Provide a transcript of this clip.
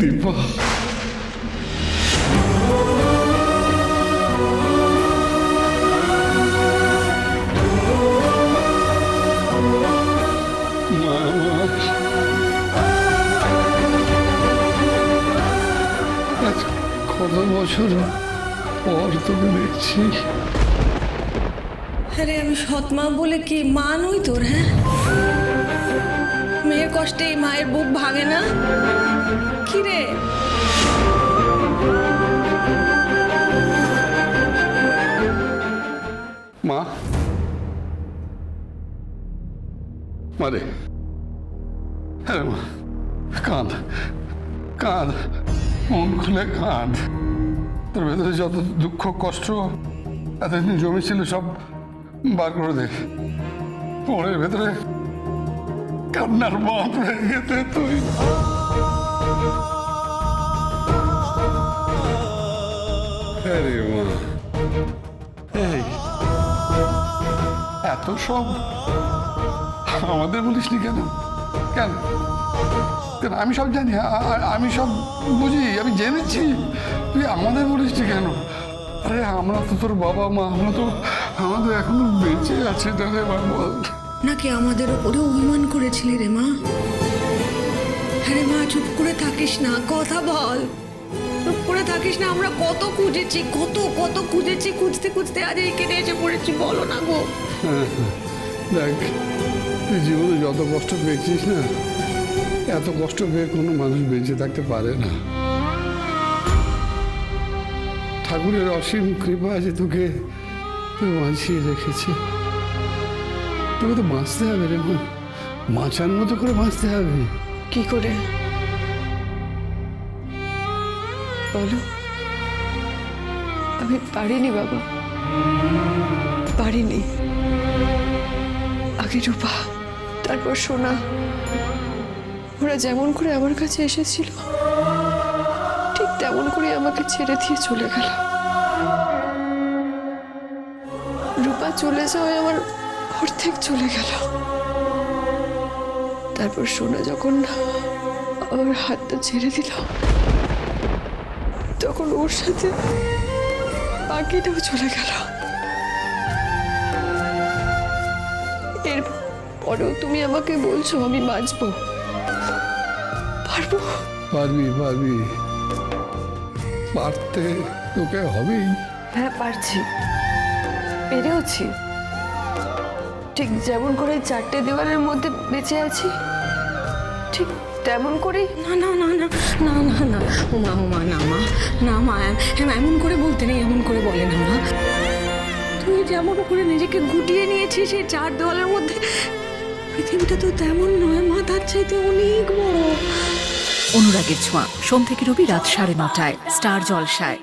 দীপা কত বছর পর আরে আমি সৎমা বলে কি মা নই তোর হ্যাঁ? মেয়ের কষ্টে মায়ের বুক ভাঙে না? কি রে? মা? মারে হ্যাঁ মা। কাঁদ। কাঁদ। মন খুলে কাঁদ। তোর ভেতরে যত দুঃখ, কষ্ট, এতদিন জমেছিল সব বার করে দে। মনের ভেতরে কান্নার বাঁধ হয়ে গেছে তুই। আরে মা। এই এত সব আমাদের বলিসনি কেন? কেন? কেন? আমি সব জানি আমি সব বুঝি আমি জেনেছি। তুই আমাদের বলিসনি কেন? আরে আমরা তো তোর বাবা মা আমরা তো আমাদের এখনও বেঁচে আছে তাহলে এবার বল। নাকি আমাদের ওপরে অভিমান করেছিলি রে মা? আরে মা, চুপ করে থাকিস না, কথা বল। চুপ করে থাকিস না, আমরা কত খুঁজেছি, কত কত খুঁজেছি, খুঁজতে খুঁজতে আজ এইখানে এসে পড়েছি, বলো না গো। দেখ, তুই জীবনে যত কষ্ট পেয়েছিস না, এত কষ্ট পেয়ে কোনো মানুষ বেঁচে থাকতে পারে না। ঠাকুরের অসীম কৃপা আছে তোকে তোকে বাঁচিয়ে রেখেছে। তোকে তো বাঁচতে হবে রে মা মাছার মতো করে বাঁচতে হবে। কি করে? বলো। আমি পারিনি বাবা। পারিনি। আগে রূপা, তারপর সোনা। ওরা যেমন করে আমার কাছে এসেছিল, ঠিক তেমন করে আমাকে ছেড়ে দিয়ে চলে গেল। রূপা চলে যাওয়ায় আমার অর্ধেক চলে গেল। তারপর সোনা যখন আমার হাতটা ছেড়ে দিল তখন ওর সাথে বাকিটাও চলে গেল। এর পরেও তুমি আমাকে বলছো আমি বাঁচবো। পারব? পারবি পারবি। পারতে তোকে হবেই। হ্যাঁ পারছি। পেরেওছি। ঠিক যেমন করে চারটে দেওয়ালের মধ্যে বেঁচে আছি ঠিক তেমন করেই? না না না না না না না ওমা ওমা না মা না মা এম- এমন করে বলতে নেই এমন করে বলে না মা। তুই যেমন করে নিজেকে গুটিয়ে নিয়েছিস সেই চার দেওয়ালের মধ্যে পৃথিবীটা তো তেমন নয় মা তার চাইতে অনেক বড়। অনুরাগের ছোঁয়া সোম থেকে রবি রাত সাড়ে নটায় স্টার জলসায়।